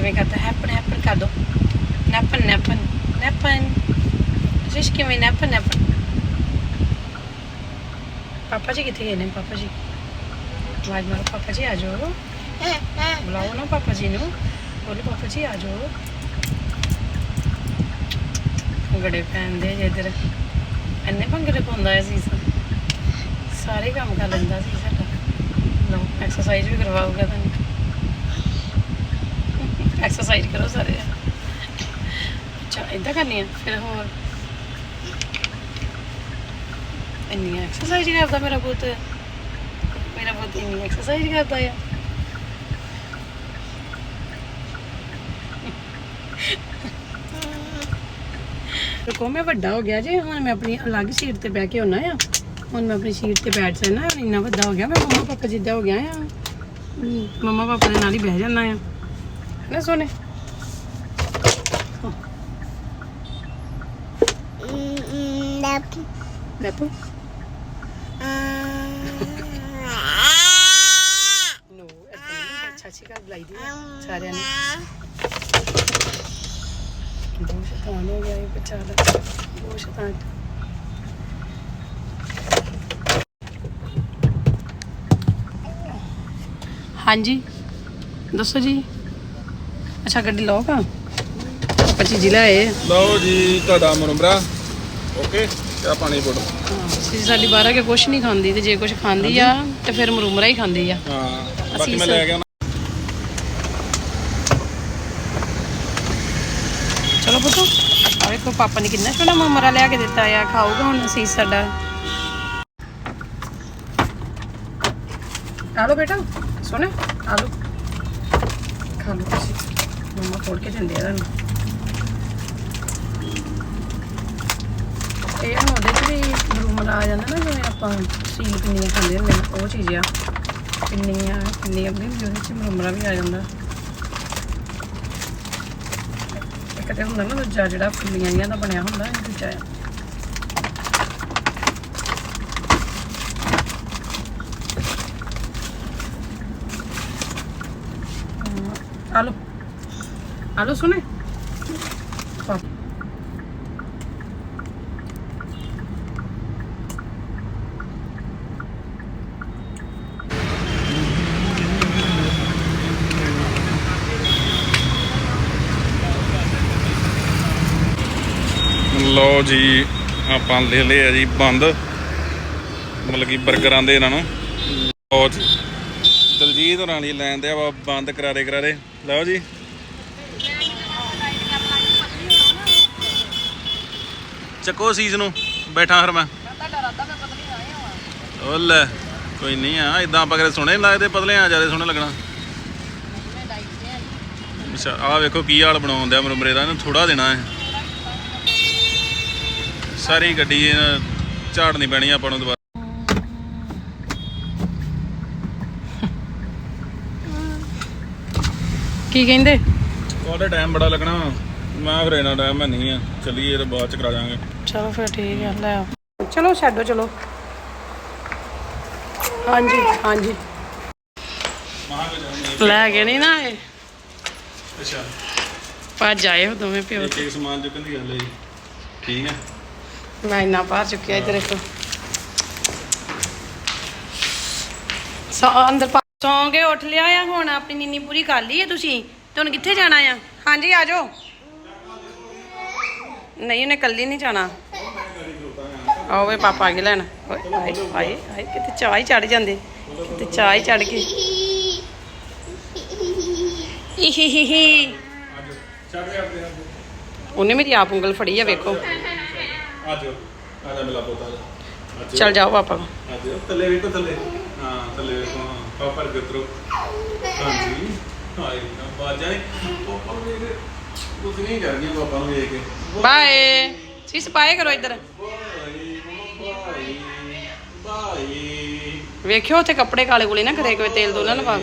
ਕਿਵੇਂ ਕਰਦਾ? ਹੈਪਨ ਹੈਪਨ ਕਰ ਦੋ। ਨੈਪਨ ਨੈਪਨ ਨੈਪਨ। ਜਿਸ ਕਿਵੇਂ? ਨੈਪਨ ਨੈਪਨ। ਪਾਪਾ ਜੀ ਕਿੱਥੇ ਗਏ ਨੇ? ਪਾਪਾ ਜੀ। ਆਵਾਜ਼ ਮਾਰੋ, ਪਾਪਾ ਜੀ, ਆ ਜਾਓ। ਬੁਲਾਓ ਨਾ ਪਾਪਾ ਜੀ ਨੂੰ। ਬੋਲੋ, ਪਾਪਾ ਜੀ, ਆ ਜਾਓ। ਭੰਗੜੇ ਪੈਂਦੇ ਜੇ ਇੱਧਰ। ਇੰਨੇ ਭੰਗੜੇ ਪਾਉਂਦਾ ਸੀ ਸਾਰੇ ਕੰਮ ਕਰ ਲੈਂਦਾ ਸੀ ਸਾਡਾ। ਲਓ ਐਕਸਰਸਾਈਜ਼ ਵੀ ਕਰਵਾਊਗਾ ਤੁਹਾਨੂੰ। ਐਕਸਰਸਾਈਜ਼ ਕਰੋ ਸਾਰੇ। ਅੱਛਾ ਇਦਾਂ ਕਰਨੀ ਆ, ਫਿਰ ਹੋਰ। ਇੰਨੀ ਐਕਸਰਸਾਈਜ਼ ਕਰਦਾ ਮੇਰਾ ਪੁੱਤ। ਮੇਰਾ ਪੁੱਤ ਇੰਨੀ ਐਕਸਰਸਾਈਜ਼ ਕਰਦਾ ਆ। ਰੁਕੋ ਮੈਂ ਵੱਡਾ ਹੋ ਗਿਆ ਜੇ, ਹੁਣ ਮੈਂ ਆਪਣੀ ਅਲੱਗ ਸੀਟ ਤੇ ਬਹਿ ਕੇ ਹੁੰਨਾ ਆ। ਹੁਣ ਮੈਂ ਆਪਣੀ ਸੀਟ ਤੇ ਬੈਠ ਜਾਣਾ, ਇੰਨਾ ਵੱਡਾ ਹੋ ਗਿਆ ਮੈਂ ਮੰਮਾ ਪਾਪਾ ਜਿੱਦਾਂ ਹੋ ਗਿਆ ਆ। ਮੰਮਾ ਪਾਪਾ ਦੇ ਨਾਲ ਹੀ ਬਹਿ ਜਾਣਾ ਆ। ਨੋ ਬੁਲਾਈ ਦੀ ਸਾਰਿਆਂ ਨੇ ਬਹੁਤ ਸ਼ੈਤਾਨ ਹੋ ਗਿਆ ਇਹ ਵਿਚਾਰਾ ਬਹੁਤ ਸ਼ੈਤਾਨ ਹਾਂਜੀ ਦੱਸੋ ਜੀ ਅੱਛਾ ਗੱਡੀ ਲੋਕ ਆ? ਪੱਚੀ ਜ਼ਿਲ੍ਹਾ ਹੈ
ਲਓ ਜੀ ਤੁਹਾਡਾ ਮੁਰਮਰਾ ਓਕੇ ਚਾਹ ਪਾਣੀ ਬੋਟਲ
ਸੀ ਸਾਡੀ ਬਾਰਾ ਕੇ ਕੁਛ ਨਹੀਂ ਖਾਂਦੀ ਤੇ ਜੇ ਕੁਛ ਖਾਂਦੀ ਆ ਤੇ ਫਿਰ ਮਰੂਮਰਾ ਹੀ ਖਾਂਦੀ ਆ।
ਹਾਂ
ਅਸੀਂ
ਬਾਕੀ ਮੈਂ
ਸਰ-
ਲੈ ਗਿਆ
ਚਲੋ ਪੁੱਤੋ ਆ ਵੇਖੋ ਪਾਪਾ ਨੇ ਕਿੰਨਾ ਸੋਹਣਾ ਮਰਮਰਾ ਲਿਆ ਕੇ ਦਿੱਤਾ ਆ ਖਾਊਗਾ ਹੁਣ ਅਸੀਂ ਸਾਡਾ। ਆ ਲਓ ਬੇਟਾ ਸੋਨੇ ਆ ਲਓ। ਖਾ ਲਓ ਤੁਸੀਂ। ਮੰਮਾ ਖੋਲ ਕੇ ਦਿੰਦੇ ਆ ਤੁਹਾਨੂੰ। ਇਹ ਹੁਣ ਉਹਦੇ 'ਚ ਵੀ ਮਰੂਮਰਾ ਆ ਜਾਂਦਾ ਨਾ ਜਿਵੇਂ ਆਪਾਂ ਸੀਲ ਪਿੰਨੀਆਂ ਖਾਂਦੇ ਹੁੰਦੇ ਆ, ਉਹ ਚੀਜ਼ ਆ। ਕਿੰਨੀਆਂ ਪਿੰਨੀਆਂ ਵੀ ਉਹਦੇ 'ਚ ਮਰੂਮਰਾ ਵੀ ਆ ਜਾਂਦਾ। ਇੱਕ ਤੇ ਹੁੰਦਾ ਨਾ ਦੂਜਾ ਜਿਹੜਾ ਫੁੱਲੀਆਂ ਜਿਹੀਆਂ ਦਾ ਬਣਿਆ ਹੁੰਦਾ, ਇਹ ਦੂਜਾ ਆ। ਆਲੂ ਸੁਣੇ
ਲਓ ਜੀ, ਆਪਾਂ ਲੈ ਲਏ ਜੀ ਬੰਦ। ਮਤਲਬ ਕਿ 버ਗਰਾਂ ਦੇ ਇਹਨਾਂ ਨੂੰ। ਲਓ ਜੀ। ਦਲਜੀਤ ਹੋਰਾਂ ਲਈ ਲੈਣ ਦੇ ਆ ਬੰਦ ਕਰਾਰੇ ਕਰਾਰੇ। ਲਓ ਜੀ। ਚੱਕੋ ਸੀਜ਼ ਨੂੰ ਬੈਠਾ ਫਿਰ ਮੈਂ। ਉਹ ਲੈ ਕੋਈ ਨਹੀਂ ਆ ਇਦਾਂ ਆਪਾਂ ਕਰੇ ਸੋਹਣੇ ਨੀ ਲੱਗਦੇ ਪਤਲੇ ਆ ਜ਼ਿਆਦਾ ਸੋਹਣੇ ਲੱਗਣਾ। ਅੱਛਾ ਆ ਵੇਖੋ ਕੀ ਹਾਲ ਬਣਾਉਣ ਦਿਆ ਮਰਮਰੇ ਦਾ ਇਹਨੂੰ ਥੋੜਾ ਦੇਣਾ ਹੈ। ਸਾਰੀ ਗੱਡੀ ਇਹਨਾਂ ਝਾੜਨੀ ਪੈਣੀ ਆਪਾਂ ਨੂੰ ਦੁਬਾਰਾ।
ਕੀ ਕਹਿੰਦੇ?
ਉਹਦਾ ਟਾਈਮ ਬੜਾ ਲੱਗਣਾ। ਮੈਂ ਫਿਰ ਇਹਨਾਂ ਟਾਈਮ ਮੈਂ ਨਹੀਂ ਆ। ਚੱਲੀਏ ਤੇ ਬਾਅਦ ਚ ਕਰਾ ਜਾਾਂਗੇ
ਚਲੋ ਫਿਰ ਠੀਕ ਹੈ ਲੈ ਆਓ। ਚਲੋ ਛੱਡੋ ਚਲੋ। ਹਾਂਜੀ ਹਾਂਜੀ। ਲੈ ਗਏ ਨਹੀਂ ਨਾ ਇਹ
ਅੱਛਾ।
ਭੱਜ ਆਏ ਹੋ ਦੋਵੇਂ ਪਿਓ
ਇੱਕ ਇੱਕ ਸਮਾਨ ਚੁੱਕਣ ਦੀ ਗੱਲ ਹੈ ਜੀ। ਠੀਕ ਹੈ।
ਮੈਂ ਇੰਨਾ ਬਾਹਰ ਚੁੱਕਿਆ ਇੱਧਰ ਇੱਕ। ਸੌ ਅੰਦਰ ਪਾ- ਸੌਂ ਕੇ ਉੱਠ ਲਿਆ ਆ ਹੁਣ। ਆਪਣੀ ਨੀਨੀ ਪੂਰੀ ਕਰ ਲਈ ਹੈ ਤੁਸੀਂ। ਤੇ ਹੁਣ ਕਿੱਥੇ ਜਾਣਾ ਆ? ਹਾਂਜੀ ਆ ਜਾਓ। ਨਹੀਂ ਉਹਨੇ ਕੱਲੀ ਨਹੀਂ ਜਾਣਾ। ਆਓ ਵੇ ਪਾਪਾ ਆ ਗਏ ਲੈਣ। ਓਏ, ਆਏ ਆਏ ਆਏ ਕਿਤੇ ਚਾਹ ਹੀ ਚੜ ਜਾਂਦੇ। ਕਿਤੇ ਚਾਹ ਹੀ ਚੜ ਹੀ ਉਹਨੇ ਮੇਰੀ ਆਪ ਉਂਗਲ ਫੜੀ ਆ ਵੇਖੋ।
ਮਿਲਾ ਪੋਤਾ
ਚਲ ਜਾਓ ਪਾਪਾ। ਕੋਲ।
ਆ ਜਾਓ ਥੱਲੇ ਵੇਖੋ ਥੱਲੇ। ਹਾਂ ਥੱਲੇ ਵੇਖੋ ਪਾਪਾ ਦੇ ਉਤਰੋ। ਹਾਂਜੀ। ਹਾਏ ਨਾ ਬਾਜਾ ਪਾਪਾ ਨੂੰ ਕੁਝ ਨਹੀਂ ਕਰਨੀ ਪਾਪਾ ਨੂੰ ਵੇਖ ਕੇ।
ਬਾਏ। ਸੀਸ ਪਾਏ ਕਰੋ ਇੱਧਰ।
ਬਾਈ ਬਾਈ ਬਾਈ
ਵੇਖਿਓ ਉੱਥੇ ਕੱਪੜੇ ਕਾਲੇ ਕੁਲੇ ਨਾ ਕਰੇ ਕੋਈ ਤੇਲ ਦੂਲ ਨਾ ਬਾਏ।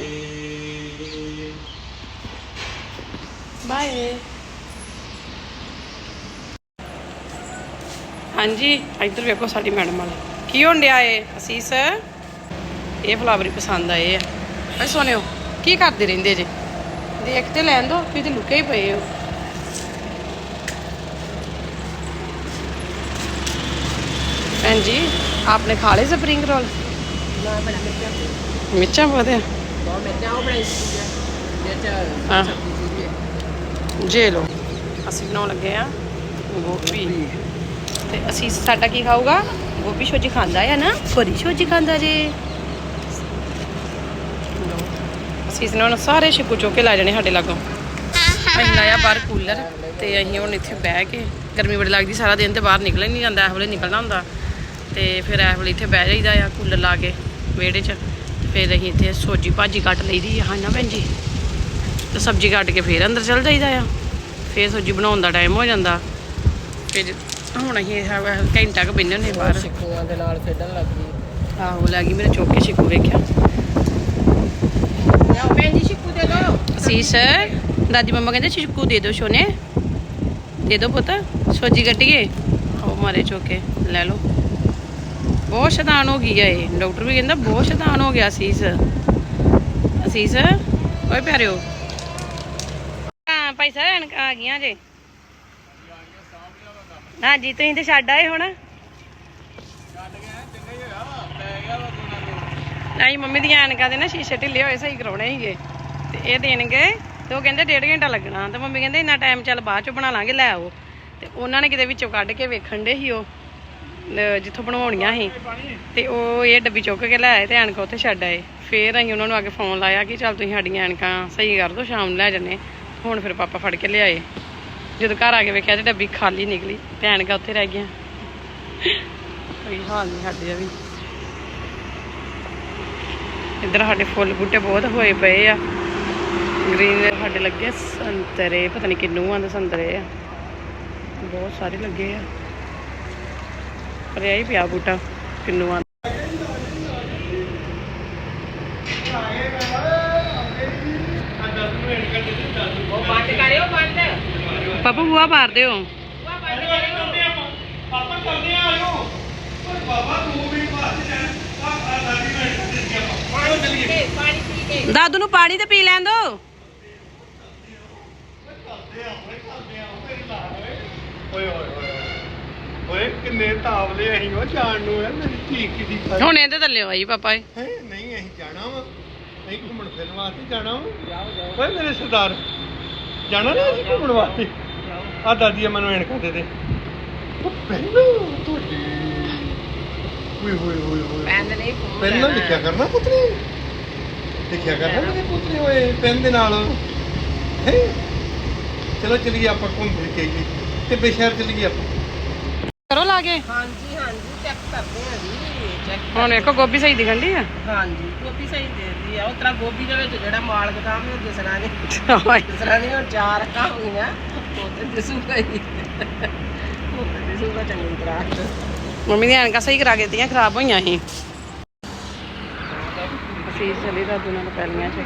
ਹਾਂਜੀ, ਇੱਧਰ ਵੇਖੋ ਸਾਡੀ ਮੈਡਮ ਵਾਲੇ। ਕੀ ਹੋਣ ਡਿਆ ਏ, ਅਸੀਸ? ਇਹ ਫਲਾਵਰੀ ਪਸੰਦ ਆਏ ਆ। ਐ ਸੋਨਿਓ ਕੀ ਕਰਦੇ ਰਹਿੰਦੇ ਜੇ? ਦੇਖ ਤੇ ਲੈਣ ਦੋ, ਤੁਸੀਂ ਲੁਕੇ ਹੀ ਪਏ ਹੋ। ਭੈਣ ਜੀ ਆਪਨੇ ਖਾ ਲਏ ਸਪਰਿੰਗ ਰੋਲ
ਨਾ ਬੜਾ ਮਿਰਚਾਂ
ਮਿਰਚਾਂ ਬਹੁਤ ਆ
ਬਹੁਤ ਮਿਰਚਾਂ ਉਹ ਬਣਾਈ ਸੀ ਜੇ
ਹਾਂ।
ਚ
ਜੇ ਲੋ ਅਸੀਂ ਬਣਾਉਣ ਲੱਗੇ ਆ ਗੋਭੀ। ਤੇ ਅਸੀਂ ਸਾਡਾ ਕੀ ਖਾਊਗਾ? ਗੋਭੀ ਸ਼ੋਜੀ ਖਾਂਦਾ ਆ ਨਾ? ਬੜੀ ਸ਼ੋਜੀ ਖਾਂਦਾ ਜੇ। ਅਸੀਂ ਇਹਨਾਂ ਨੂੰ ਸਾਰੇ ਛਿੱਕੂ ਚੁੱਕ ਕੇ ਲੈ ਜਾਣੇ ਸਾਡੇ ਲਾਗੋਂ। ਅਸੀਂ ਲਾਇਆ ਬਾਹਰ ਕੂਲਰ ਤੇ ਅਸੀਂ ਹੁਣ ਇੱਥੇ ਬਹਿ ਕੇ ਗਰਮੀ ਬੜੀ ਲੱਗਦੀ ਸਾਰਾ ਦਿਨ ਤੇ ਬਾਹਰ ਨਿਕਲ ਨਹੀਂ ਜਾਂਦਾ ਇਹ ਵੇਲੇ ਨਿਕਲਣਾ ਹੁੰਦਾ। ਤੇ ਫਿਰ ਇਹ ਵੇਲੇ ਇੱਥੇ ਬਹਿ ਜਾਈਦਾ ਆ ਕੂਲਰ ਲਾ ਕੇ ਵਿਹੜੇ 'ਚ। ਫਿਰ ਅਸੀਂ ਇੱਥੇ ਸੋਜੀ ਭਾਜੀ ਕੱਟ ਲਈਦੀ ਆ। ਹਾਂ ਨਾ ਭੈਣ ਜੀ? ਤੇ ਸਬਜ਼ੀ ਕੱਟ ਕੇ ਫੇਰ ਅੰਦਰ ਚਲ ਜਾਈਦਾ ਆ। ਫੇਰ ਸਬਜ਼ੀ ਬਣਾਉਣ ਦਾ ਟਾਈਮ ਹੋ ਜਾਂਦਾ। ਫਿਰ ਹੁਣ ਅਸੀਂ ਘੰਟਾ ਕੁ ਬਿੰਨਣ ਨੇ ਬਾਹਰ।
ਸਿੱਕੂਆਂ ਦੇ ਨਾਲ ਖੇਡਣ ਲੱਗ ਗਈ।
ਆਹੋ ਲੱਗੀ ਮੇਰੇ ਚੋਕੇ ਛਿੱਕੂ ਵੇਖਿਆ।
ਲਿਆਓ ਭੈਣ ਜੀ ਸਿੱਕੂ ਦੇ ਦੋ।
ਅਸੀਸ ਦਾਦੀ ਮੰਮਾ ਕਹਿੰਦੇ ਛਿੱਕੂ ਦੇ ਦਿਓ ਸੋਨੇ। ਦੇ ਦਿਓ ਪੁੱਤ ਸੋਜੀ ਕੱਟੀਏ। ਆਓ ਮਾਰੇ ਚੋਕੇ। ਲੈ ਲਓ। ਬਹੁਤ ਸ਼ੈਤਾਨ ਹੋ ਗਈ ਆ ਇਹ। ਡਾਕਟਰ ਵੀ ਕਹਿੰਦਾ ਬਹੁਤ ਸ਼ੈਤਾਨ ਹੋ ਗਿਆ ਅਸੀਸ। ਅਸੀਸ, ਓਏ ਪਿਆਰਿਓ। ਹਾਂ, ਭਾਈ ਸਾਹਿਬ ਆ ਗਈਆਂ ਜੇ ਹਾਂਜੀ, ਤੁਸੀਂ ਤੇ ਛੱਡ ਆਏ ਹੁਣ? ਨਹੀਂ, ਮੰਮੀ ਦੀਆਂ ਐਨਕਾਂ ਦੇ ਨਾ ਸ਼ੀਸ਼ੇ ਢਿੱਲੇ ਹੋਏ, ਸਹੀ ਕਰਾਉਣੇ ਸੀਗੇ। ਤੇ ਇਹ ਦੇਣਗੇ ਤੇ ਉਹ ਕਹਿੰਦੇ ਡੇਢ ਘੰਟਾ ਲੱਗਣਾ। ਤੇ ਮੰਮੀ ਕਹਿੰਦੇ ਇੰਨਾ ਟਾਈਮ ਚੱਲ ਬਾਅਦ ਚ ਬਣਾ ਲਾਂਗੇ, ਲੈ ਆਓ। ਤੇ ਉਹਨਾਂ ਨੇ ਕਿਤੇ ਵਿੱਚੋਂ ਕੱਢ ਕੇ ਵੇਖਣ ਦੇ ਸੀ ਉਹ। ਜਿੱਥੋਂ ਬਣਵਾਉਣੀਆਂ ਸੀ। ਤੇ ਉਹ ਇਹ ਡੱਬੀ ਚੁੱਕ ਕੇ ਲੈ ਆਏ ਤੇ ਐਨਕਾਂ ਉੱਥੇ ਛੱਡ ਆਏ। ਫੇਰ ਅਸੀਂ ਉਹਨਾਂ ਨੂੰ ਆ ਫੋਨ ਲਾਇਆ ਕਿ ਚੱਲ ਤੁਸੀਂ ਸਾਡੀਆਂ ਐਨਕਾਂ ਸਹੀ ਕਰ ਦਿਓ, ਸ਼ਾਮ ਨੂੰ ਲੈ ਜੰਨੇ ਹੁਣ ਫਿਰ ਪਾਪਾ ਫੜ ਕੇ ਲਿਆਏ। ਜਦੋਂ ਘਰ ਆ ਕੇ ਵੇਖਿਆ ਤੇ ਡੱਬੀ ਖਾਲੀ ਨਿਕਲੀ ਤੇ ਐਨਕਾਂ ਉੱਥੇ ਰਹਿ ਗਈਆਂ। ਕੋਈ ਹਾਲ ਨਹੀਂ ਸਾਡੇ ਵੀ। ਇੱਧਰ ਸਾਡੇ ਫੁੱਲ ਬੂਟੇ ਬਹੁਤ ਹੋਏ ਪਏ ਆ। ਗ੍ਰੀਨ ਸਾਡੇ ਲੱਗੇ ਸੰਤਰੇ, ਪਤਾ ਨਹੀਂ ਕਿੰਨੂ ਦੇ ਸੰਤਰੇ ਆ। ਬਹੁਤ ਸਾਰੇ ਲੱਗੇ ਆ। ਪਰ ਇਹ ਹੀ ਪਿਆ ਬੂਟਾ
ਕਰਿਓ ਬੰਦ।
ਪਾਪਾ ਬੂਆ ਮਾਰ ਦਿਓ
ਤੇ ਪਾਣੀ ਪੀ ਕੇ
ਦਾਦੂ ਨੂੰ ਪਾਣੀ ਤੇ ਪੀ ਲੈਣ ਦੋ।
ਓਏ ਓਏ ਓਏ। ਓਏ ਕਿੰਨੇ ਤਾਵਲੇ ਅਸੀਂ ਉਹ ਜਾਣ ਨੂੰ ਹੈ ਮੇਰੀ ਧੀ ਕਿਦੀ ਹੈ
ਹੁਣ ਇਹਦੇ ਥੱਲੇ ਆਈ ਪਾਪਾ ਇਹ।
ਨਹੀਂ ਅਸੀਂ ਜਾਣਾ ਵਾ। ਅਸੀਂ ਘੁੰਮਣ ਫਿਰਨ ਵਾਸਤੇ ਜਾਣਾ ਵਾ। ਓਏ ਮੇਰੇ ਸਰਦਾਰ ਜਾਣਾ ਨਾ ਅਸੀਂ ਘੁੰਮਣ ਵਾਸਤੇ? ਆ ਦਾਦੀ ਆ ਮੈਨੂੰ ਐਨਕਾਂ ਦੇ ਦੇ। ਉਹ ਪੈਨ ਤੁਹਾਡੀ ਓਏ ਹੋਏ ਹੋਏ ਹੋਏ
ਪੈਨ ਨਹੀਂ ਫੋਨ
ਪੈਨ ਨਾਲ ਲਿਖਿਆ ਕਰਨਾ ਪੁੱਤਰੀ? ਲਿਖਿਆ ਕਰਨਾ ਮੇਰੇ ਪੁੱਤਰੀ ਓਏ ਪੈਨ ਦੇ ਨਾਲ। ਹੈ? ਚਲੋ ਚਲੀਏ ਆਪਾਂ ਘੁੰਮ ਫਿਰ ਕੇ ਆਈਏ ਤੇ ਬੇਸ਼ਹਿਰ ਚਲੀਏ ਆਪਾਂ।
ਕਰੋ ਲਾ ਕੇ?
ਹਾਂਜੀ ਹਾਂਜੀ ਚੈੱਕ ਕਰਦੇ ਹਾਂ ਜੀ ਚੈੱਕ
ਹੁਣ ਵੇਖੋ ਗੋਭੀ ਸਹੀ ਦਿਖਣ ਦੀ ਆ?
ਹਾਂਜੀ ਗੋਭੀ ਸਹੀ ਦੇਦੀ ਆ। ਉਹ ਤਰ੍ਹਾਂ ਗੋਭੀ ਦੇ ਵਿੱਚ ਜਿਹੜਾ ਮਾਲ ਗਦਾਮ ਨੂੰ ਦਿਸਣਾ ਨਹੀਂ ਦਿਸਣਾ ਨਹੀਂ ਹੁਣ ਚਾਰ ਅੱਖਾਂ ਹੋ ਗਈਆਂ ਉਹ ਤੇ ਦਿਸੂਗਾ ਹੀ। ਉਹ ਤੇ ਦਿਸੂਗਾ ਚੰਗੀ ਤਰ੍ਹਾਂ।
ਮੰਮੀ ਦੀਆਂ ਐਨਕਾਂ ਸਹੀ ਕਰਾ ਕੇ ਦਿੱਤੀਆਂ ਖਰਾਬ ਹੋਈਆਂ ਸੀ। ਅਸੀਂ ਚਲੀ ਦਾਦੂ ਨਾਲ ਪਹਿਲੀਆਂ ਚ।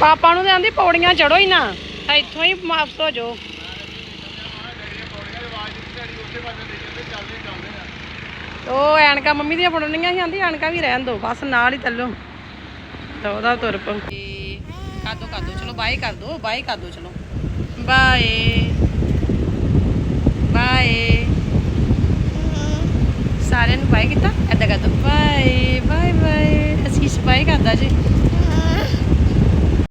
ਪਾਪਾ ਨੂੰ ਤੇ ਆਂਦੀ ਪੌੜੀਆਂ ਚੜੋ ਹੀ ਨਾ ਇੱਥੋਂ ਹੀ ਵਾਪਸ ਹੋ ਜਾਓ। ਉਹ ਐਨਕਾ ਮੰਮੀ ਦੀਆਂ ਫੜਨੀਆਂ ਸੀ ਆਂਦੀ ਐਨਕਾ ਵੀ ਰਹਿਣ ਦੋ ਬਸ ਨਾਲ ਹੀ ਥੱਲੋਂ ਤਾਂ ਉਹਦਾ ਤੁਰ ਪਉ ਕਰ ਦੋ ਚਲੋ ਬਾਏ ਕਰ ਦੋ ਬਾਏ ਕਰ ਦੋ ਚਲੋ। ਬਾਏ। ਬਾਏ। ਸਾਰਿਆਂ ਨੂੰ ਬਾਏ ਕੀਤਾ? ਐਦਾਂ ਕਰ ਬਾਏ ਬਾਏ ਬਾਏ। ਅਸੀਂ ਬਾਏ ਕਰਦਾ ਜੀ।